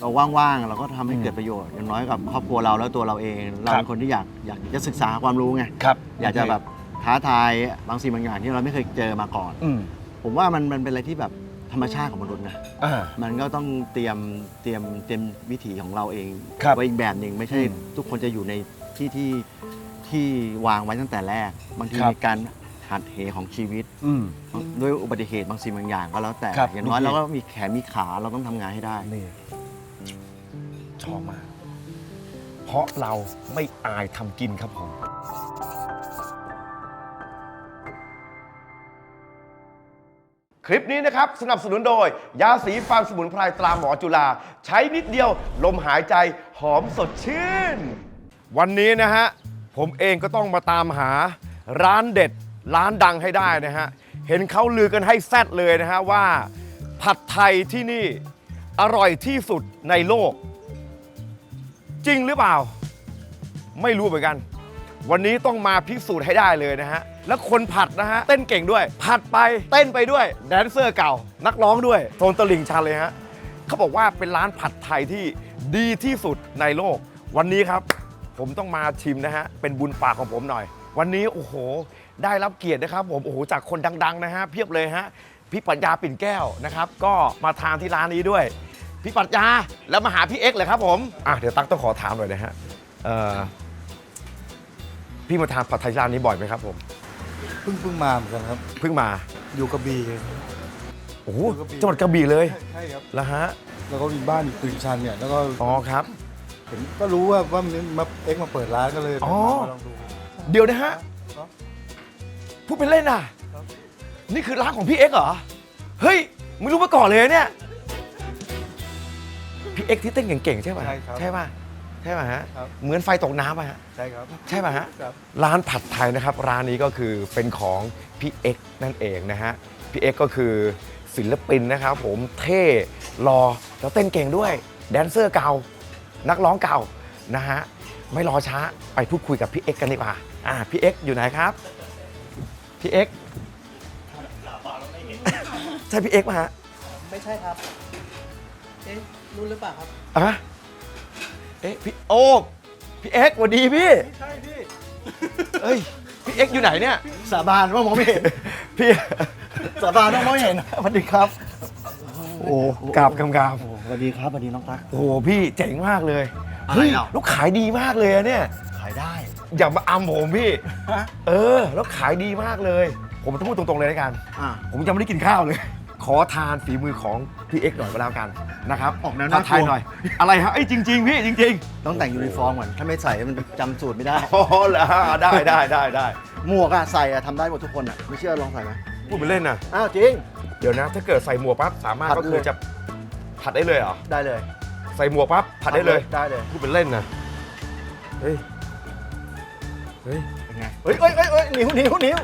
เราว่างๆเราก็ทำให้เกิดประโยชน์อย่างน้อยกับครอบครัวเราแล้วตัวเราเอง เราเป็นคนที่อยากอยากจะศึกษาความรู้ไงครับอยากจะแบบท้าทายบางสิ่งบางอย่างที่เราไม่เคยเจอมาก่อน อืมผมว่ามันมันเป็นอะไรที่แบบธรรมชาติของมนุษย์นะอ่า มันก็ต้องเตรียมเตรียมเตรียมวิถีของเราเองครับไว้อีกแบบหนึ่งไม่ใช่ อืมทุกคนจะอยู่ในที่ที่ที่วางไว้ตั้งแต่แรกบางทีครับ มีการ หัดเหของชีวิต อืม ด้วยอุบัติเหตุบางสิ่งบางอย่างก็แล้วแต่ ครับอย่างน้อยลูกพี่เราก็มีแขนมีขาเราต้องทำงานให้ได้ นี่ชอบมาก เพราะเราไม่อายทำกินครับผม คลิปนี้นะครับ สนับสนุนโดย ยาสีฟันสมุนไพรตราหมอจุฬาใช้นิดเดียว ลมหายใจหอมสดชื่น วันนี้นะฮะ ผมเองก็ต้องมาตามหาร้านเด็ด ร้านดังให้ได้นะฮะ เห็นเขาลือกันให้แซดเลยนะฮะว่าผัดไทยที่นี่อร่อยที่สุดในโลก จริงหรือเปล่า ไม่รู้เหมือนกัน วันนี้ต้องมาพิสูจน์ให้ได้เลยนะฮะ แล้วคนผัดนะฮะ เต้นเก่งด้วย ผัดไปเต้นไปด้วย แดนเซอร์เก่า นักร้องด้วยโทนตลิงชันเลยฮะเขาบอกว่าเป็นร้านผัดไทยที่ดีที่สุดในโลก วันนี้ครับ ผมต้องมาชิมนะฮะ เป็นบุญปากของผมหน่อย วันนี้โอ้โห ได้รับเกียรตินะครับผมโอ้โหจากคนดัง ๆ นะฮะเพียบเลยฮะพี่ปัญญาปิ่นแก้วนะครับ ก็มาทานที่ร้านนี้ด้วย พี่ปัญญาแล้วมาหาพี่เอ็กซ์เลยครับผมอะเดี๋ยวตั๊กต้องขอถามหน่อยนะฮะเอ่อพี่มาทานผัดไทยร้านนี้บ่อยไหมครับผมเพิ่งเพิ่งมาเหมือนกันครับ เพิ่งมาอยู่กระบี่โอ้โหอยู่กระบี่จังหวัดกระบี่เลยใช่ครับแล้วฮะแล้วก็มีบ้านอยู่ตลิ่งชันเนี่ยแล้วก็อ๋อครับเห็นก็รู้ว่าว่ามันมาเอ็กซ์มาเปิดร้านก็เลยอ๋อมาลองดู เดี๋ยวนะฮะครับพูดเป็นเล่นอะครับนี่คือร้านของพี่เอ็กซ์เหรอ เฮ้ยไม่รู้มาก่อนเลยเนี่ย พี่เอ็กซ์ที่เต้นเก่งๆใช่ป่ะ ใช่ครับใช่ป่ะ ใช่ป่ะฮะ ครับ เหมือนไฟตกน้ำป่ะฮะ ใช่ครับ ใช่ป่ะฮะ ครับ ร้านผัดไทยนะครับ ร้านนี้ก็คือเป็นของพี่เอ็กซ์นั่นเองนะฮะ พี่เอ็กซ์ก็คือศิลปินนะครับผมเท่รอแล้วเต้นเก่งด้วย แดนเซอร์เก่า นักร้องเก่านะฮะ ไม่รอช้าไปพูดคุยกับพี่เอ็กซ์กันดีกว่า อ่าพี่เอ็กซ์อยู่ไหนครับพี่เอ็กซ์ใช่พี่เอ็กซ์ป่ะฮะไม่ใช่ครับ เอ๊ะรู้หรือเปล่าครับ อะเอ๊ะพี่โอ้พี่เอ็กซ์สวัสดีพี่ใช่พี่ เอ้ยพี่เอ็กซ์อยู่ไหนเนี่ยสาบานว่ามองไม่เห็น พี่ สาบานว่ามองไม่เห็นสวัสดีครับ โอ้กราบกำกาบโอ้สวัสดีครับสวัสดีน้องตั๊กโอ้โหพี่เจ๋งมากเลยอะไรเฮ้ยอะแล้วขายดีมากเลยอะเนี่ย ขายได้ อย่ามาอำผมพี่ ฮะ เออ แล้วขายดีมากเลย ผมจะพูดตรงๆเลยแล้วกัน อะผมยังไม่ได้กินข้าวเลย ขอทานฝีมือของพี่เอ็กซ์หน่อยก็แล้วกันนะครับออกแนวทัน่ากทายกลัวหน่อย อะไรฮะไอ้ยจริง ๆ พี่จริงต้องแต่งยูนิฟอร์มก่อน ถ้าไม่ใส่มันจำสูตรไม่ได้ ๆอ๋อเหรอได้ได้ได้ได้หมวกอะใส่อะทำได้หมดทุกคนอะไม่เชื่อลองใส่ไหมพูดเป็นเล่นนะอ้าวจริง เดี๋ยวนะ ถ้าเกิดใส่หมวกปั๊บสามารถผัดก็คือเลยจะผัดได้เลยเหรอได้เลยใส่หมวกปั๊บผัดได้เลยได้เลย พูดเป็นเล่นนะเฮ้ย เฮ้ยเป็นไงเฮ้ยเฮ้ยเฮ้ยเฮ้ยนิ้วนิ้วนิ้ว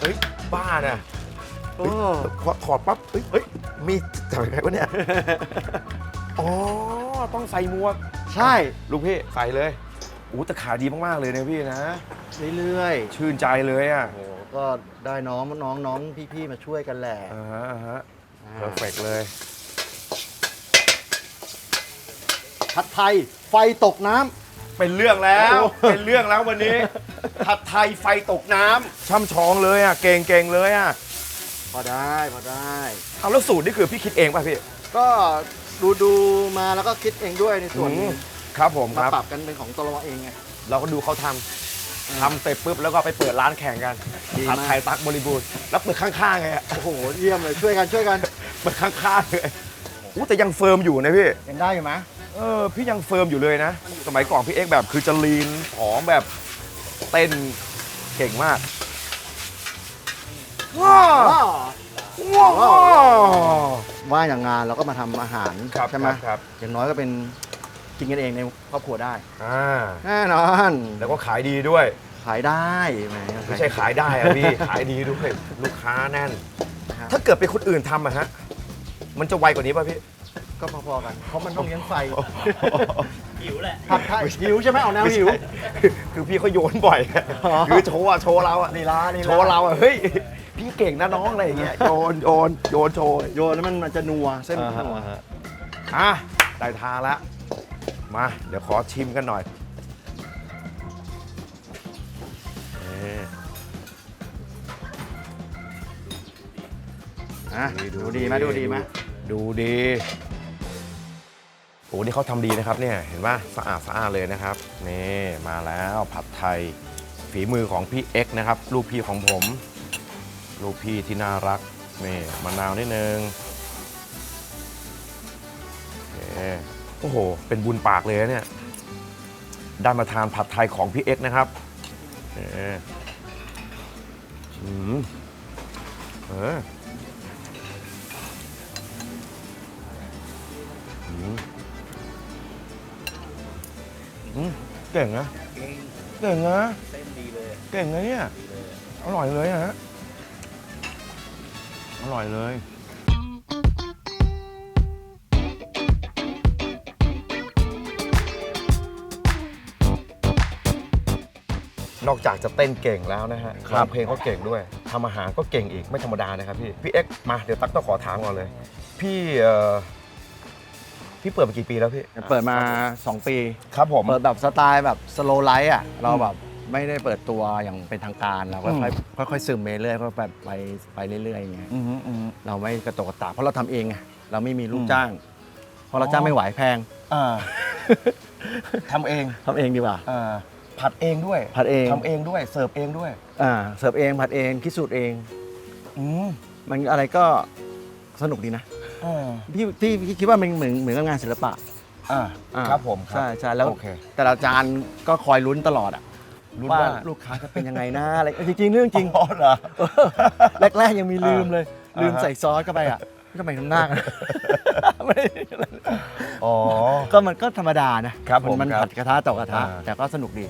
เฮ้ยบ้าน่ะโอ้พอถอดปั๊บเฮ้ยเฮ้ยมีจับยังไงวะเนี่ยอ๋อต้องใส่หมวก ใช่ลูกพี่ใส่เลยอู้แต่ขายดีมาก ๆ เลยนะพี่นะ เรื่อยชื่นใจเลยอะๆโอ้ก็ได้น้องน้องน้องพี่ๆมาช่วยกันแหละอ่าฮะอ่าฮะเพอร์เฟกเลย ผัดไทยไฟตกน้ำ เป็นเรื่องแล้วโอ้เป็นเรื่องแล้ววันนี้ ผัดไทยไฟตกน้ำช่ำชองเลยอะ เก่งเก่งเลยอะพอได้พอได้ เอาแล้วสูตรนี่คือพี่คิดเองป่ะพี่ก็ดูดูมาแล้วก็คิดเองด้วยในส่วนอืมครับผมคมารับ ปรับกันเป็นของตัวเราเองไง เราก็ดูเขาทำทำเสร็จปุ๊บแล้วก็ไปเปิดร้านแข่งกันดีมาก ผัดไทยตักบริบูรณ์แล้วเปิดข้างๆไงอะโอ้โหเยี่ยมเลยช่วยกันช่วยกัน เปิดข้างๆเลยอู้แต่ยังเฟิร์มอยู่นะพี่ยังได้อยู่ไหม เออพี่ยังเฟิร์มอยู่เลยนะ สมัยก่อนพี่เอ็กซ์แบบคือจะลีนผอมแบบเต้นเก่งมากว้าวว้าวว้าวว่างอย่างงานเราก็มาทำอาหารครับใช่ไหมครับครับ อย่างน้อยก็เป็นกินกันเองในครอบครัวได้ อ่าแน่นอนแล้วก็ขายดีด้วย ขายได้แหมไม่ใช่ขายได้อะพี่ ขายดีด้วย ลูกค้าแน่นนะครับถ้าเกิดเป็นคนอื่นทำอะฮะ มันจะไวกว่านี้ป่ะพี่ ก็พอๆกันเพราะมันต้องเลี้ยงไฟหิวแหละผัดไทยหิวใช่ไหมเอาแนวหิวไม่ใช่คือพี่เขาโยนบ่อยอ๋อคือโชว์อะโชว์เราอะลีลาลีลาโชว์เราอะเฮ้ยพี่เก่งนะน้องอะไรอย่างเงี้ยโยนโยนโยนโชยโยนแล้วมันมันจะนัวเส้นมันจะนัวอะได้ทางแล้วมาเดี๋ยวขอชิมกันหน่อยนี่อะดูดีไหมดูดีไหมดูดี โอ้นี่เขาทำดีนะครับเนี่ยเห็นป่ะสะอาดสะอาดเลยนะครับนี่มาแล้วผัดไทยฝีมือของพี่เอ็กนะครับลูกพี่ของผม ลูกพี่ที่น่ารักนี่มะนาวนิดนึงโอเคโอ้โหเป็นบุญปากเลยเนี่ยได้มาทานผัดไทยของพี่เอ็กนะครับนี่อืมเออ อืมเก่งนะเก่งนะเส้นดีเลยเก่งนะเนี่ยอร่อยเลยฮะอร่อยเลย นอกจากจะเต้นเก่งแล้วนะฮะครับ ร้องเพลงก็เก่งด้วยทำอาหารก็เก่งอีกไม่ธรรมดานะครับพี่พี่เอ็กซ์มาเดี๋ยวตั๊กต้องขอถามก่อนเลย พี่เอ่อ พี่เปิดมากี่ปีแล้วพี่เปิดมา 2 ปี ครับผม เปิดแบบสไตล์แบบสโลไลท์อะ เราแบบไม่ได้เปิดตัวอย่างเป็นทางการเราก็ค่อยๆค่อยๆซึมไปเรื่อยๆแบบไปไปเรื่อยๆอย่างเงี้ยอืมอืมเราไม่กระตกกระตากเพราะเราทำเองไงเราไม่มีลูกจ้างเพราะเราจ้างไม่ไหวแพงอ่าทำเองทำเองดีกว่า อ่าผัดเองด้วยผัดเอง ทำเองด้วย เสิร์ฟเองด้วย อ่าเสิร์ฟเองผัดเองคิดสูตรเอง อืมมันอะไรก็สนุกดีนะ อ่าพี่ที่พี่คิดว่ามันเหมือนเหมือนกับงานศิลปะอ่าอ่าครับผมครัใช่ใช่แล้วโอเคแต่ละจานก็คอยลุ้นตลอดอะลุ้นว่าว่าลูกค้าจะเป็นยังไงนะอะไรจริงๆเรื่องจริง อ๋อเหรอแรกๆยังมีลืมเลย อ่าลืมฮะใส่ซอสเข้าไปอะทำไมทำหน้ากัน ไม่ได้อ๋อ ก็มันก็ธรรมดานะครับผมมันครับผัดกระทะต่อกระทะ อ่า แต่ก็สนุกดี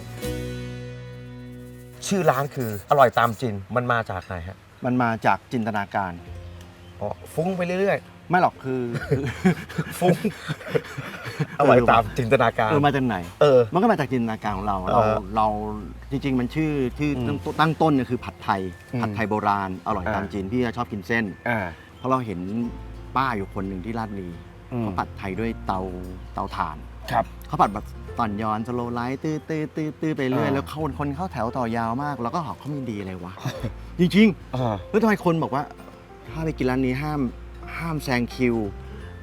ชื่อร้านคืออร่อยตามจินมันมาจากไหนฮะมันมาจากจินตนาการ อ๋อฟุ้งไปเรื่อย ไม่หรอกคือๆฟุ้งอร่อยตามจินตนาการ เออมาจากไหน เออ มันก็มาจากจินตนาการของเรา เรา เออเราจริง ๆ มันชื่อชื่ออมตั้งต้นเนี่ยคือผัดไทย อืมผัดไทยโบราณ อร่อยตามอ่า จีน พี่ชอบกินเส้น อ่าเพราะเราเห็นป้าอยู่คนหนึ่งที่ลาดบุรีอืมเขาผัดไทยด้วยเตาเตาถ่าน ครับ เขาผัดแบบตอนย้อนสโลไลท์ตื้อตื้อตื้อตื้อไปเรื่อย อ่า แล้วคนคนเข้าแถวต่อยาวมาก แล้วก็หอกเขามีดีอะไรวะ จริงอ่าๆเฮ้ยทำไมคนบอกว่า ถ้าไปกินร้านนี้ห้าม ห้ามแซงคิว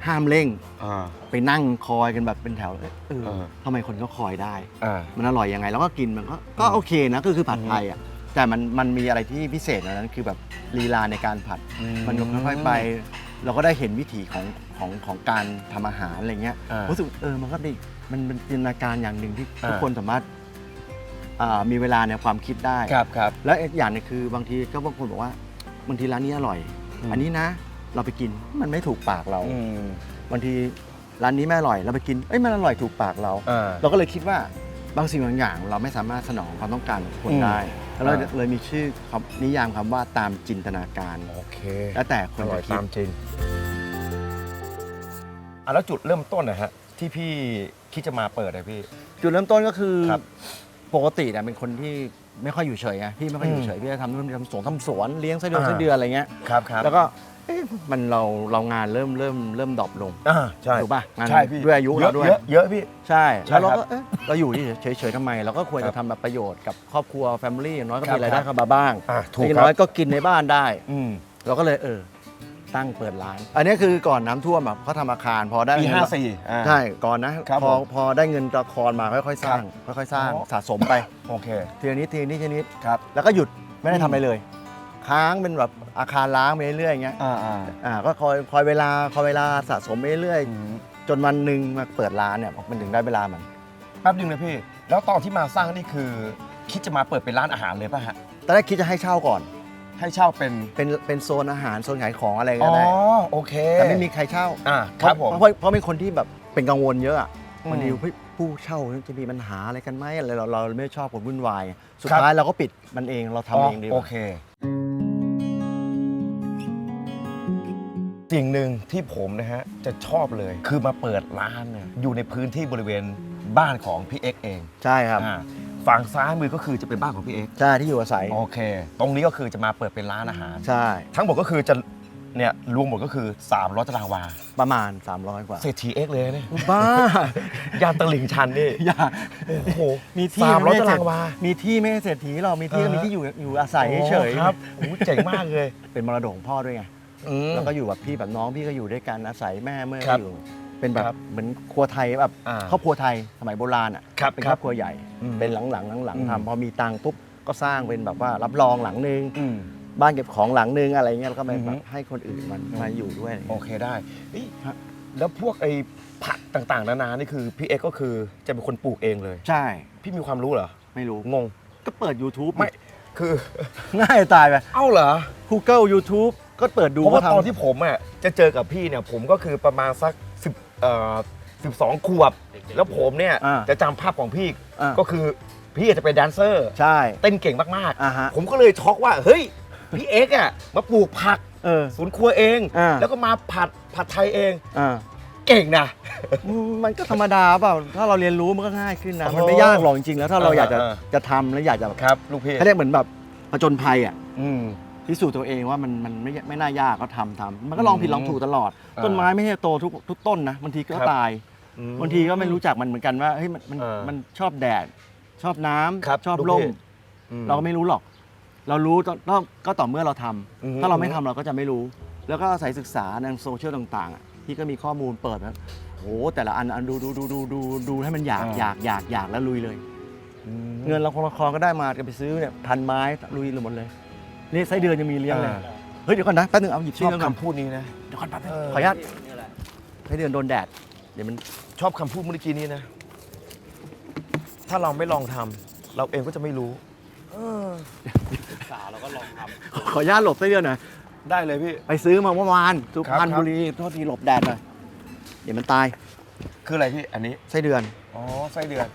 ห้ามเร่ง อ่า ไปนั่งคอยกันแบบเป็นแถวเออเออ ทำไมคนก็คอยได้ อ่า มันอร่อยยังไงแล้วก็กินมันก็ก็โอเคนะก็คือผัดไทยอะแต่มันมันมีอะไรที่พิเศษในนั้นคือแบบลีลาในการผัด อืมมันค่อยๆไป เราก็ได้เห็นวิถีของของของการทำอาหารอะไรเงี้ยอ่ารู้รู้สึกเออมันก็ดีมันเป็นจินตนาการอย่างหนึ่งที่อ่า ทุกคนสามารถอ่ามีเวลาในความคิดได้ ครับครับ แล้วอีกอย่างหนึงคือบางทีก็บางคนบอกว่าบางทีร้านนี้อร่อย อืม อันนี้นะ เราไปกินมันไม่ถูกปากเราอืม บางทีร้านนี้ไม่อร่อยเราไปกินเอ้ยมันอร่อยถูกปากเรา อ่า เราก็เลยคิดว่าบางสิ่งบางอย่างเราไม่สามารถสนองความต้องการของคนอืมได้แล้วเราอ่า เลยมีชื่อคำนิยามคำว่าตามจินตนาการ โอเคแล้วแต่คอนร่อจะยคิด ตามจริงอะแล้วจุดเริ่มต้นนะฮะ ที่พี่คิดจะมาเปิดอะพี่ จุดเริ่มต้นก็คือครับปกติเนี่ยเป็นคนที่ไม่ค่อยอยู่เฉยไงพี่ไม่ค่อยออืยู่มเฉยพี่จะทำนู่นทำสวนทำสวนเลี้ยงไส้เดือนอ่า ไส้เดือนอะไรเงี้ย ครับครับ แล้วก็ เอ๊ะมันเราเรางานเริ่มเริ่มเริ่มดรอปลงอ่าใช่ถูกป่ะงานใช่พี่ด้วยอายุเราด้วยเยอะเยอะพี่ ใช่ใช่แล้วเราครับก็เอ๊ะเราอยู่เฉยเฉยๆทำไมเราก็ควรครัจะบทำแบบประโยชน์กับครอบครัวแฟมิลี่อย่างน้อยก็ครับมีรายได้เข้ามาบ้างอะถูกอย่างครับน้อยก็กินในบ้านได้ อืม เราก็เลยเออตั้งเปิดร้าน อันนี้คือก่อนน้ำท่วมแบบเขาทำอาคารพอได้ปีเงินห้าสี่อ่าใช่ก่อนนะครับพอผมพอได้เงินละครมาค่อยๆสร้าง ค่อยๆสร้างอ๋อ สะสมไปโอเคทีละนิดทีละนิดทีละนิด ครับ แล้วก็หยุดไม่ได้อืมทำอะไรเลย ค้างเป็นแบบอาคารล้างไปเรื่อยๆอย่างเงี้ยอ่าอ่าอ่าก็คอยคอยเวลาคอยเวลาสะสมไปเรื่อยอืมๆจนวันหนึ่งมาเปิดร้านเนี่ยมันถึงได้เวลามัน แป๊บนึงนะพี่ แล้วตอนที่มาสร้างนี่คือ คิดจะมาเปิดเป็นร้านอาหารเลยป่ะฮะ ตอนแรกคิดจะให้เช่าก่อน ให้เช่าเป็นเป็นเป็นโซนอาหารโซนขายของอะไรอ๋ก็อได้โอเคแต่ไม่มีใครเช่าอ่าคเพราะรับผมเพราะเพราะเป็นคนที่แบบเป็นกังวลเยอะอะอืมวันนี้เฮ้ยผู้เช่าจะมีปัญหาอะไรกันไหมอะไรเราเราไม่ชอบคนวุ่นวาย สุดครับ ท้ายเราก็ปิดมันเองเราทำเองดีกโอว่า เค สิ่งหนึ่งที่ผมนะฮะจะชอบเลยคือมาเปิดร้านเนี่ยอยู่ในพื้นที่บริเวณบ้านของพี่เอ็กซ์เองใช่ครับอ่าฝฝั่งซ้ายมือก็คือจะเป็นบ้านของพี่เอ็กซ์ใช่ที่อยู่อาศัยโอเค ตรงนี้ก็คือจะมาเปิดเป็นร้านอาหาร ใช่ ทั้งหมดก็คือจะเนี่ยรวมหมดก็คือ 300ตารางวาประมาณ 300 กว่าเศรษฐีเอ็กซ์เลยเนี่ยบ้า ย่านตลิ่งชันนี่อย่าโอ้โหมีที่สามร้อยไใช่ตารางวา มีที่ไม่ใช่เศรษฐีหรอกมีที่ก็อ่าฮะ มีที่อยู่อยู่อาศัยเฉยโอ้ครับโอ้โหเจ๋งมากเลย เป็นมรดกของพ่อด้วยไง อืม แล้วก็อยู่แบบพี่แบบน้องพี่ก็อยู่ด้วยกันอาศัยแม่เมื่อครับอยู่ เป็นแบบครับเหมือนครัวไทยแบบอ่าครอบครัวไทยสมัยโบราณอะครับเป็นคครัรบอบครัวใหญ่ อืมเป็นหลังๆหลังอืม ๆทำพอมีตังค์ปุ๊บก็สร้างเป็นแบบว่ารับรองหลังนึงอืม บ้านเก็บของหลังนึงอะไรเงี้ยแล้วก็ไปอือฮึ แบบให้คนอื่นมันมาอยู่ด้วยโอเคได้เฮ้ยฮะ แล้วพวกไอ้ผักต่างๆ นานานี่คือพี่เอ็กซ์ก็คือจะเป็นคนปลูกเองเลย ใช่พี่มีความรู้เหรอ ไม่รู้งง ก็เปิด YouTube ไม่ คือ ง่ายจะตายไป เอ้าเหรอ Google YouTube ก็เปิดดูเพราะว่าทำตอนที่ผมอะจะเจอกับพี่เนี่ยผมก็คือประมาณสักสิบเอ่อสิบสองขวบ แล้วผมเนี่ยอ่าจะจำภาพของพี่อ่าก็คือพี่จะเป็นแดนเซอร์ ใช่ เต้นเก่งมากอ่าฮะๆผมก็เลยช็อกว่าเฮ้ยพี่เอ็กซ์อะมาปลูกผักเออสวนครัวเองอ่าแล้วก็มาผัดผัดไทยเองอ่าเก่งนะมันก็ธรรมดาเปล่าถ้าเราเรียนรู้มันก็ง่ายขึ้นนะโอ้มันไม่ยากหรอกจริงๆแล้วถ้าเราอ่าอยากจะอ่าจะทำแล้วอยากจะแบบครับลูกพี่เขาเรียกเหมือนแบบผจญภัยอะอืม พิสูจน์ตัวเองว่ามันมันไม่ไม่น่ายากก็ทำทำมันก็ลองผิดลองถูกตลอด อ่าต้นไม้ไม่ใช่โตทุกทุกต้นนะบางทีก็ครับ ตาย อืม บางทีก็ไม่รู้จักมันเหมือนกันว่าเฮ้ยมันมันเออมันชอบแดด ชอบน้ำครับชอบลูกร่มพี่ อืมเราก็ไม่รู้หรอก เรารู้ตอนก็ก็ต่อเมื่อเราทำอือฮึถ้าเราไม่ทำเราก็จะไม่รู้ แล้วก็อาศัยศึกษาในโซเชียลต่างๆอะพี่ก็มีข้อมูลเปิดนะโอ้โหแต่ละอันอันดูดูดูดูดูดูให้มันอยากอยากอยากอยากแล้วลุยเลย อืม เงินเราคนละครก็ได้มาจะไปซื้อเนี่ยพันไม้ลุยเลยหมดเลย นี่ไส้เดือนยังมีเลี้ยงเลยอ่า เฮ้ยเดี๋ยวก่อนนะแป๊บนึงเอาหยิบชไส้อบเดือนก่อนคำพูดนี้นะ เดี๋ยวก่อนแป๊บนึงเออ ขออนุญาตนี่แหละไส้เดือนโดนแดดเดี๋ยวมันชอบคำพูดเมื่อกี้นี้นะ ถ้าเราไม่ลองทำเราเองก็จะไม่รู้ศึกษาเราก็ลองทขออนุญาตหลบไส้เดือนหน่อยได้เลยพี่ ไปซื้อมาเมื่อวานสุพรรณครับ บุรีโทษทีหลบแดดหน่อยเดี๋ยวมันตายคืออะไรพี่ อันนี้ ไส้เดือนอ๋อ ไส้เดือน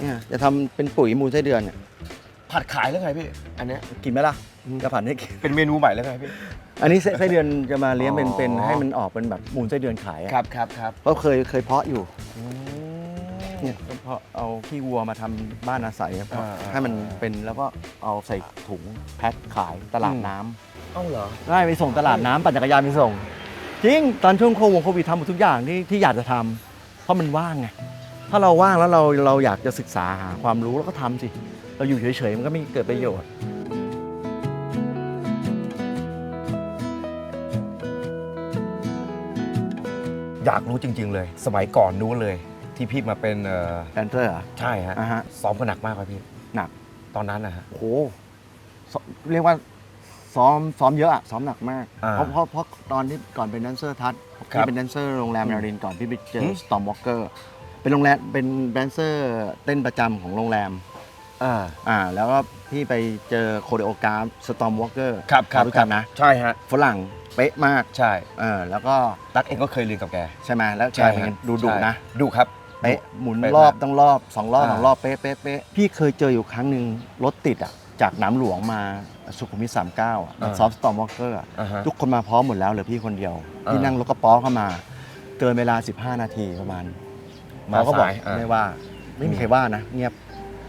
เนี่ยจะทำเป็นปุ๋ยมูลไส้เดือนเนี่ย ผัดขายแล้วไงพี่ อันเนี้ยกินไหมล่ะจะผัดให้กินเป็นเมนูใหม่แล้วไงพี่ อันนี้ไส้ไส้เดือนจะมาเลี้ยงเป็นอ๋อเป็นให้มันออกเป็นแบบมูลไส้เดือนขายอะครับครับครับเพราะเคยเคยเพาะอยู่เนี่ยก็เพาะเอาขี้วัวมาทำบ้านอาศัยอะเพาะอ่าอ่าให้มันเป็นแล้วก็เอาใส่ถุงแพ็คขายตลาดน้ำ เอ้าเหรอ ได้ไปส่งตลาดน้ำปั่นจักรยานไปส่ง จริง ตอนช่วงโควิดโควิดทำหมดทุกอย่างที่ที่อยากจะทำเพราะมันว่างไง ถ้าเราว่างแล้วเราเราอยากจะศึกษาหาความรู้แล้วก็ทำสิ เราอยู่เฉยๆมันก็ไม่เกิดประโยชน์อยากรู้จริง ๆ เลย สมัยก่อนนู้นเลย ที่พี่มาเป็นเอ่อแดนเซอร์เหรอ ใช่ฮะอ่าฮะ ซ้อมกันหนักมากครับพี่หนัก ตอนนั้นนะฮะ โอ้โหซ้อเรียกว่าซ้อมซ้อมเยอะอะซ้อมหนักมาก อ่าเพราะเพราะเพราะตอนที่ก่อนเป็นแดนเซอร์ทัศน์ครัพี่บเป็นแดนเซอร์โรงแรมนารินก่อนพี่ไปเจอหืม สตอมวอล์กเกอร์เป็นโรงแรมเป็นแดนเซอร์เต้นประจำของโรงแรม อ่าอ่าแล้วก็พี่ไปเจอโคเรโอกราฟสตอมวอล์กเกอร์ครับครับรู้จักนะ ใช่ฮะฝรั่งเป๊ะมากใช่เออแล้วก็ตั๊กเองก็เคยเรียนกับแก ใช่ไหมแล้วแกเป็นไงฮะดูดุใช่นะดุครับเป๊ะหมุนเป๊ะรอบมากต้องรอบสองรอบอ่าสองรอบเป๊ะเป๊ะเป๊ะพี่เคยเจออยู่ครั้งหนึ่งรถติดอะจากหน้ำหลวงมาสุขุมวิทสามเก้าอะซ้อมสตอมวอล์กเกอร์อ่าฮะทุกคนมาพร้อมหมดแล้วเหลือพี่คนเดียวอ่าพี่นั่งรถกระป๋อเข้ามา เกินเวลา 15 นาทีประมาณมาเขาก็บอกสายอ่าไม่ว่า ไม่มีใครว่านะ เงียบ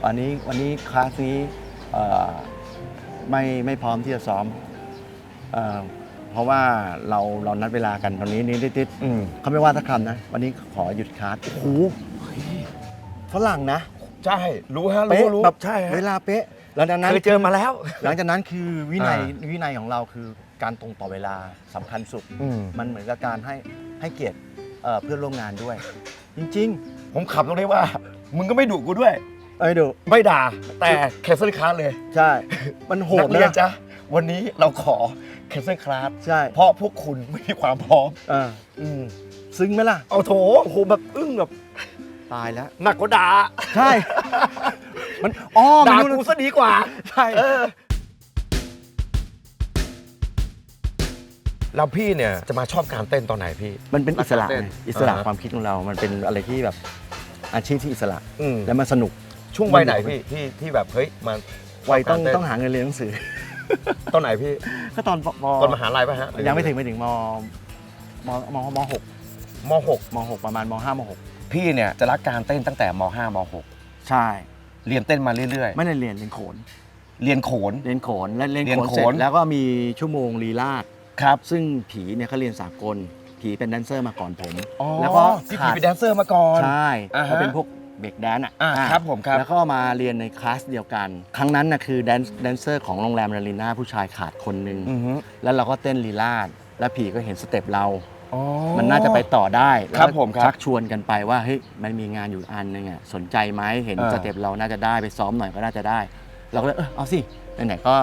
วันนี้วันนี้คลาสนี้เอ่อไม่ไม่พร้อมที่จะซ้อมเอ่อเพราะว่าเราเรานัดเวลากันตอนนี้นี่ติดอืมๆเขาไม่ว่าสักคำนะ วันนี้ขอหยุดคลาสโอ้โหฝรั่งนะใช่ รู้ฮะ รู้เป๊ะรู้ แบบใช่ฮะเวลาเป๊ะหลังจากนั้น เคยเจอมาแล้ว หลังจากนั้นคือวินัยอ่าวินัยของเราคือการตรงต่อเวลาสำคัญสุด อืม มันเหมือนกับการให้ให้เกียรติเอ่อเพื่อนร่วมงานด้วย จริง ผมขับตรงนี้ว่า มึงก็ไม่ดุกูด้วย ๆเอ้ยดูไม่ด่าแต่แคนเซิลคลาสเลยใช่ มันโหนัดกเรียนนะจ้ะวันนี้เราขอแคนเซิลคลาสใช่ เพราะพวกคุณไม่มีความพร้อม เอออืมซึ้งไหมล่ะเอาโถโอ้โหแบบอึ้งแบบตายแล้ว หนักกว่าด่าใช่ มันอ๋อมันด่านู่นกูซะดีกว่า ใช่เออ แล้วพี่เนี่ยจะมาชอบการเต้นตอนไหนพี่ มันเป็นอิสระรักการเต้นไงอิสระอ่าฮะความคิดของเรา มันเป็นอะไรที่แบบอาชีพที่อิสระ อืม และมันสนุก ช่วงวัยไหนพี่ที่ที่แบบเฮ้ยมันวัยต้องชบการเนต้องหาเงินเรียนหนังสือ ตอนไหนพี่ก็ตอนปตอนมหาลัยป่ะฮะยังไม่ถึงไม่ถึงมมมมหกมหกมหกประมาณมห้ามหกพี่เนี่ยจะรักการเต้นตั้งแต่ม .5 มใช่ .6 เรียนเต้นมาเรื่อยไม่ได้เรียนเรียนโขนๆเรียนโขน เรียนโขนและเรียนเรียนโขนโขนเสร็จแล้วก็มีชั่วโมงลีลาดครับ ซึ่งผีเนี่ยเขาเรียนสากลผีเป็นแดนเซอร์มาก่อนผม แล้แล้ววก็ก็พี่ขาผีดเป็นแดนเซอร์มาก่อน ใช่อ่าฮะเขาเป็นพวก เบรกแดนอะอ่าอ่าครับผมครับ แล้วก็มาเรียนในคลาสเดียวกัน ครั้งนั้นนะคือแดนแดนเซอร์ของโรงแรมนาริน่าผู้ชายขาดคนหนึ่งอือฮึ แล้วเราก็เต้นลีลาดแล้วผีก็เห็นสเต็ปเรา อ๋อ มันน่าจะไปต่อได้แล้วครับก็ผมครับชักชวนกันไปว่าเฮ้ยมันมีงานอยู่อันหนึงอะสนใจไหมเห็นอ่าสเต็ปเราน่าจะได้ไปซ้อมหน่อยก็น่าจะได้ เราก็เลยเออเอาสิไหนๆก็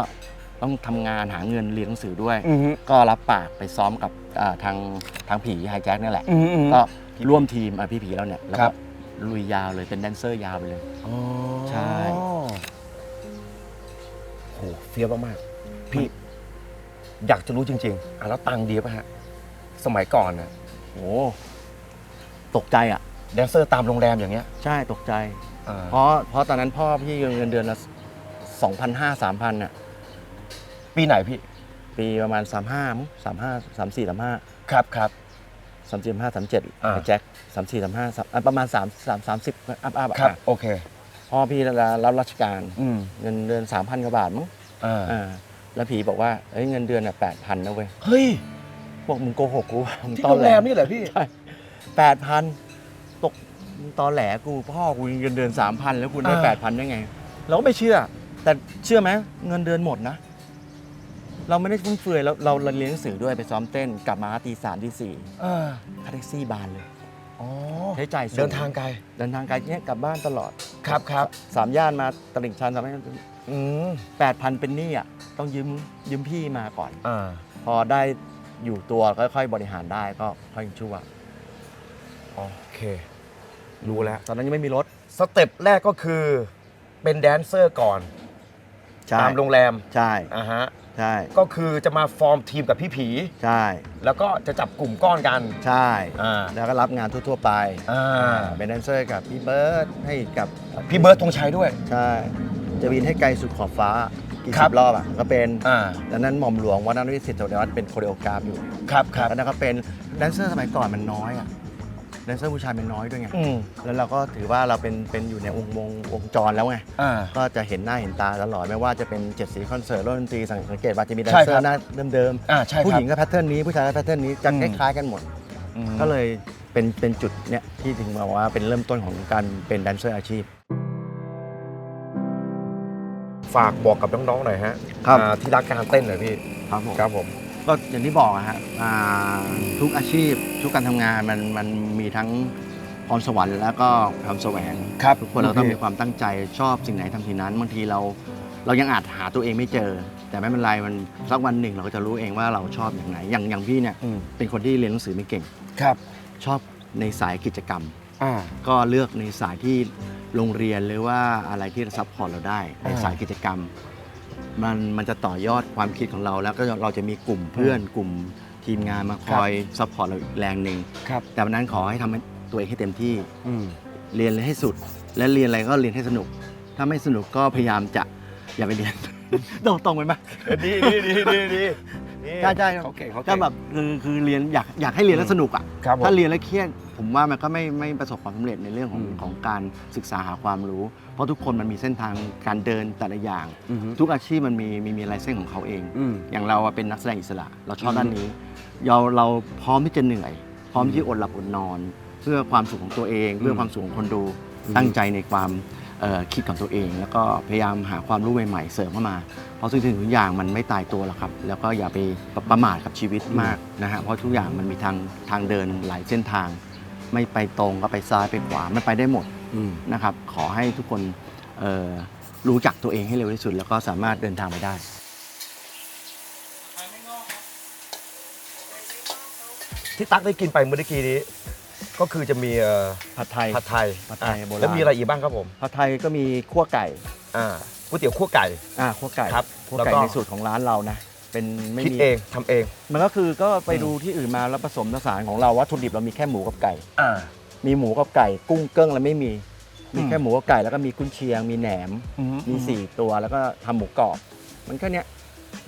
ต้องทำงานหาเงินเรียนหนังสือด้วย อือฮึก็รับปากไปซ้อมกับอ่าทางทางผีไฮแจ็คนี่แหละ อือฮึอือฮึ ก็ร่วมทีมอะพี่ผีเราเนี่ยแล้วครัก็บ ลุยยาวเลยเป็นแดนเซอร์ยาวไปเลย อ๋อใช่ โหเฟี้ยวมากๆพี่ อยากจะรู้จริง ๆอะแล้วตังค์ดีป่ะฮะ สมัยก่อนนะโอ้ตกใจอะ แดนเซอร์ตามโรงแรมอย่างเงี้ยใช่ตกใจ อ่าเพราะเพราะตอนนั้นพ่อพี่เงินเดือนละสองพันห้าสามพันอะ ปีไหนพี่ ปีประมาณสามห้ามั้งสามห้าสามสี่สามห้าครับครับ สามสี่สามห้าสามเจ็ดอ่าแจ็คสามสี่สามห้าประมาณสามสามสามสิบอัพอัพครับ โอเค พ่อพี่รับราชการ อืมเงินเดือนสามพันกว่าบาทมั้งอ่าอ่าแล้วผีบอกว่าเอ้ยเงินเดือนอะแปดพันนะเว้ยเฮ้ยบอกมึงโกหกกูมึงที่ตอโรนงแหล แรมนี่เหรอพี่ใช่แปดพันตกมึงตอนแหลกูพ่อกูเงินเดือนสามพันแล้วคุณได้อ่า แปดพันได้ไง เราก็ไม่เชื่อ แต่เชื่อไหมเงินเดือนหมดนะ เราไม่ได้ฟุ่มเฟือยเราเราเราเรียนหนังสือด้วยไปซ้อมเต้นกลับมาตีสามตีสี่อ่าค่าแท็กซี่บานเลย อ๋อใช้จ่ายสูเดินทางไกล เดินทางไกลเนี่ยกลับบ้านตลอดครับครับสามย่านมาตลิ่งชันสามย่านอืมแปดพันเป็นหนี้อะต้องยืมยืมพี่มาก่อน อ่าพอได้อยู่ตัวค่อยๆบริหารได้ก็ค่อยชั่วโอเค รู้แล้ว ตอนนั้นยังไม่มีรถ สเต็ปแรกก็คือเป็นแดนเซอร์ก่อนใช่ตามโรงแรม ใช่ อ่าฮะ ใช่ก็คือจะมาฟอร์มทีมกับพี่ผี ใช่แล้วก็จะจับกลุ่มก้อนกัน ใช่อ่าแล้วก็รับงานทั่วๆไปอ่าเป็นแดนเซอร์กับพี่เบิร์ดให้กับพี่เบิร์ดธงชัยด้วย ใช่จะบินให้ไกลสุดขอบฟ้ากี่ครัสิบบรอบอะก็เป็นอ่า ดังนั้นหม่อมหลวงวัดนวิสิตโสดวัฒน์เป็นโคเรโอกราฟอยู่ครับครับ แล้วนั่นก็เป็นแดนเซอร์สมัยก่อนมันน้อยอะ แดนเซอร์ผู้ชายมันน้อยด้วยไง อืมแล้วเราก็ถือว่าเราเป็นเป็นอยู่ในวงวงวงจรแล้วไง อ่า ก็จะเห็นหน้าเห็นตาตลอดไม่ว่าจะเป็นเจ็ดสีคอนเสิร์ตรถดนตรีสังเกตว่าจะมีแดนใช่เซอครับ ร์หน้าเดิมอ่าใช่ๆ ผู้ครัหบ ญิงก็แพทเทิร์นนี้ผู้ชายก็แพทเทิร์นนี้จะอืมคล้ายๆกันหมด อืม ก็เลยเป็นเป็นจุดเนี้ยที่ถึงบอกว่าเป็นเริ่มต้นของการเป็นแดนเซอร์อาชีพ ฝากบอกกับน้องๆหน่อยฮะครับ อ่าที่รักการเต้นหน่อยพี่ ครับผม ครับผม ก็อย่างที่บอกอะฮะอ่าทุกอาชีพทุกการทำงานมันมันมีทั้งพรสวรรค์แล้วก็ความแสวง ครับทุกคนเราต้องมีความตั้งใจชอบสิ่งไหนทำสิ่งนั้นบางทีเราเรายังอาจหาตัวเองไม่เจอ แต่ไม่เป็นไรมันสักวันหนึ่งเราก็จะรู้เองว่าเราชอบอย่างไหนอย่างอย่างพี่เนี่ยอืมเป็นคนที่เรียนหนังสือไม่เก่ง ครับชอบในสายกิจกรรม อ่า ก็เลือกในสายที่โรงเรียนหรือว่าอะไรที่ซัพพอร์ตเราได้ในอ่า สายกิจกรรม มันมันจะต่อยอดความคิดของเราแล้วก็เราจะมีกลุ่มเพื่อนกลุ่มทีมงานมาคอยซัพพอร์ตเราอีกแรงหนึ่งครับ แต่วันนั้นขอให้ทำให้ตัวเองให้เต็มที่ อืม เรียนเลยให้สุด และเรียนอะไรก็เรียนให้สนุก ถ้าไม่สนุกก็พยายามจะอย่าไปเรียน ตรงตรงไปไหมดีดีดีดี ดีใช่ใช่เขาเก่งเขาก็เก่งแบบคือคือเรียนอยากอยากให้เรียนแล้วสนุกอะ ครับผม ถ้าเรียนแล้วเครียดผมว่ามันก็ไม่ไม่ประสบความสำเร็จในเรื่องของอืมของการศึกษาหาความรู้ เพราะทุกคนมันมีเส้นทางการเดินแต่ละอย่าง อือฮึ ทุกอาชีพมันมีมีมีลายเส้นของเขาเอง อืม อย่างเราอะเป็นนักแสดงอิสระ เราชอบอืมด้านนี้เราเราพร้อมที่จะเหนื่อย พร้อมที่จะอดหลับอดนอน เพื่อความสุขของตัวเอง เพื่อความสุขของคนดูอืมตั้งใจในความเอ่อ คิดของตัวเอง แล้วก็พยายามหาความรู้ใหม่ๆเสริมเข้ามา เพราะทุกสิ่งทุกอย่างมันไม่ตายตัวหรอกครับ แล้วก็อย่าไปประมาทกับชีวิตมากนะฮะเพราะทุกอย่างมันมีทางทางเดินหลายเส้นทาง ไม่ไปตรงก็ไปซ้ายไปขวาไม่ไปได้หมดอืมนะครับ ขอให้ทุกคนเอ่อรู้จักตัวเองให้เร็วที่สุด แล้วก็สามารถเดินทางไปได้ที่ตั๊กได้กินไปเมื่อกี้นี้ ก็คือจะมีเอ่อผัดไทย ผัดไทยผัดไทยอะโบราณ แล้วมีอะไรอีกบ้างครับผมผัดไทยก็มีคั่วไก่อ่าก๋วยเตี๋ยวคั่วไก่ อ่าคั่วไก่ครับคั่วแล้วไก่ก็ ในสูตรของร้านเรานะเป็นไม่คิดมีเองทำเอง มันก็คือก็ไปดูที่อื่นมาแล้วผสมผสานของเราวัตถุดิบเรามีแค่หมูกับไก่ อ่า มีหมูกับไก่ กุ้งเกิ้งอะไรไม่มี มีอืม แค่หมูกับไก่แล้วก็มีกุนเชียง มีแหนม มีสี่ตัวแล้วก็ทำหมูกรอบ มันแค่เนี้ย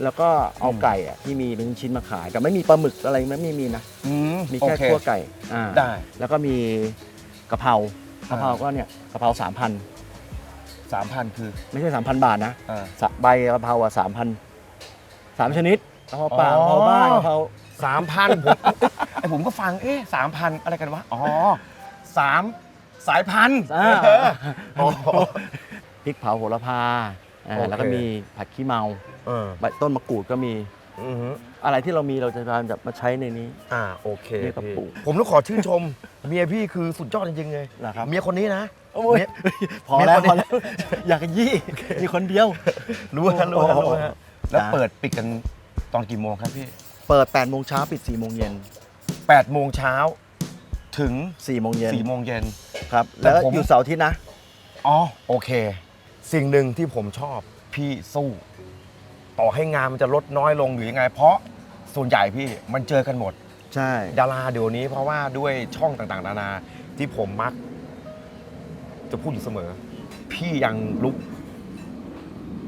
แล้วก็เอาอืมไก่อะที่มีเป็นชิ้นมาขาย แต่ไม่มีปลาหมึกอะไรไม่มีมีนะ อืมมีโอแค่เคคั่วไก่อ่าได้ แล้วก็มีกะเพรากะเพราก็เนี่ยกะเพราสามพันสามพันคือไม่ใช่สามพันบาทนะอ่า สะใบกะเพราอะสามพันสามชนิดกะเพราป่าอ๋อกะเพราบ้านกะเพราสามพันผมไอผมก็ฟังเอ๊ะสามพันอะไรกันวะ อ๋อสามสายพันธุ์อ่าอ๋อพริกเผาโหระพา อ่าโอเค แล้วก็มีผัดขี้เมาเออใบต้นมะกรูดก็มี อือฮึอะไรที่เรามีเราจะพยายามจะมาใช้ในนี้ อ่าโอเคเรียกกับพี่ปู่ผมต้องขอชื่นชม เมียพี่คือสุดยอดจริงๆเลยนะครับ เมียคนนี้นะโอ้ยเมีย พอแล้วเมียพคอนนี้แล้ว อยากยี่มีคนเดียว รู้ฮะรู้ฮะรู้ฮะแล้วจ้ะเปิดปิดกันตอนกี่โมงครับพี่เปิด8โมงเช้าปิด4โมงเย็น8โมงเช้าถึง4โมงเย็น4โมงเย็น ครับ แต่แล้วผม อยู่เสาร์อาทิตย์นะ อ๋อโอเค สิ่งหนึ่งที่ผมชอบพี่สู้ ต่อให้งานมันจะลดน้อยลงหรือยังไง เพราะส่วนใหญ่พี่มันเจอกันหมด ใช่ ดาราเดี๋ยวนี้เพราะว่าด้วยช่องต่างๆ นานาที่ผมมัก จะพูดอยู่เสมอ พี่ยังลุก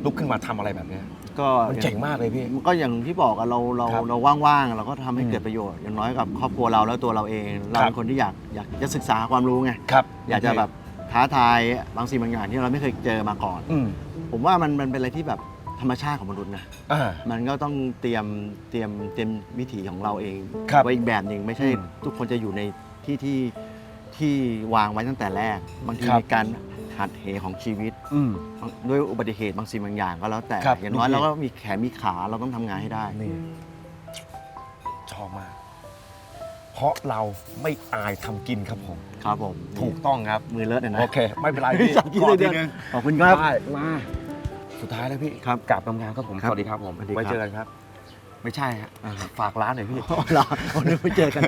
ลุกขึ้นมาทำอะไรแบบเนี้ยก็มันเจ๋งมากเลยพี่มันก็อย่างที่บอกอะเราเราครับเราว่างๆเราก็ทำให้อืมเกิดประโยชน์อย่างน้อยกับครอบครัวเราแล้วตัวเราเอง เราครับเป็นคนที่อยากอยากจะศึกษาความรู้ไงครับ อยากจะแบบ ท้าทายบางสิ่งบางอย่างที่เราไม่เคยเจอมาก่อน อืมผมว่ามันมันเป็นอะไรที่แบบธรรมชาติของมนุษย์นะ อ่า มันก็ต้องเตรียมเตรียมเตรียมวิถีของเราเองครับไว้อีกแบบหนึ่งไม่ใช่อืมทุกคนจะอยู่ในที่ที่ที่วางไว้ตั้งแต่แรก บางทีครับ มีการหัดเหของชีวิต อืม ด้วยอุบัติเหตุบางสิ่งบางอย่างก็แล้วแต่ครับอย่างน้อยลูกพี่ เราก็มีแขนมีขาเราต้องทำงานให้ได้ นี่ชอบมาก เพราะเราไม่อายทำกินครับผม ครับผมถูกต้องครับ มือเลอะเนี่ยนะ โอเค ไม่เป็นไรพี่อยากกินเลยเดียวขอทีนึงขอบคุณครับ ได้มา สุดท้ายแล้วพี่ครับกราบงามๆครับผม ครับสวัสดีครับผม สวัสดีครับ ไว้เจอกันครับ ไม่ใช่ฮะอ่าครับฝากร้านหน่อยพี่อ๋อเหรอวันนี้ไปเจอกัน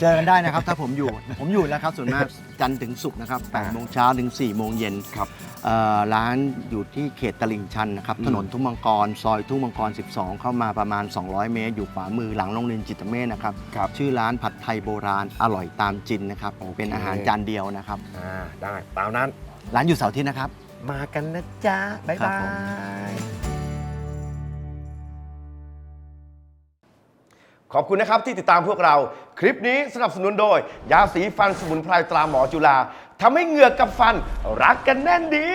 เจอกันได้นะครับ ถ้าผมอยู่ ผมอยู่แล้วครับส่วนมากจันทร์ถึงศุกร์นะครับ8โมงเช้าถึง4โมงเย็นครับเอ่อร้านอยู่ที่เขตตลิ่งชันนะครับอืมถนนทุ่งมังกร ซอยทุ่งมังกร 12 เข้ามาประมาณ 200 เมตร อยู่ขวามือหลังโรงเรียนจิตเมธนะครับ ครับชื่อร้านผัดไทยโบราณอร่อยตามจินนะครับโอเคเป็นอาหารจานเดียวนะครับ อ่าได้ตามนั้น ร้านอยู่เสาร์อาที่นะครับ มากันนะจ๊ะ บ๊ายครับบาผม ย ขอบคุณนะครับที่ติดตามพวกเรา คลิปนี้สนับสนุนโดย ยาสีฟันสมุนไพรตราหมอจุฬาทำให้เหงือกกับฟันรักกันแน่นดี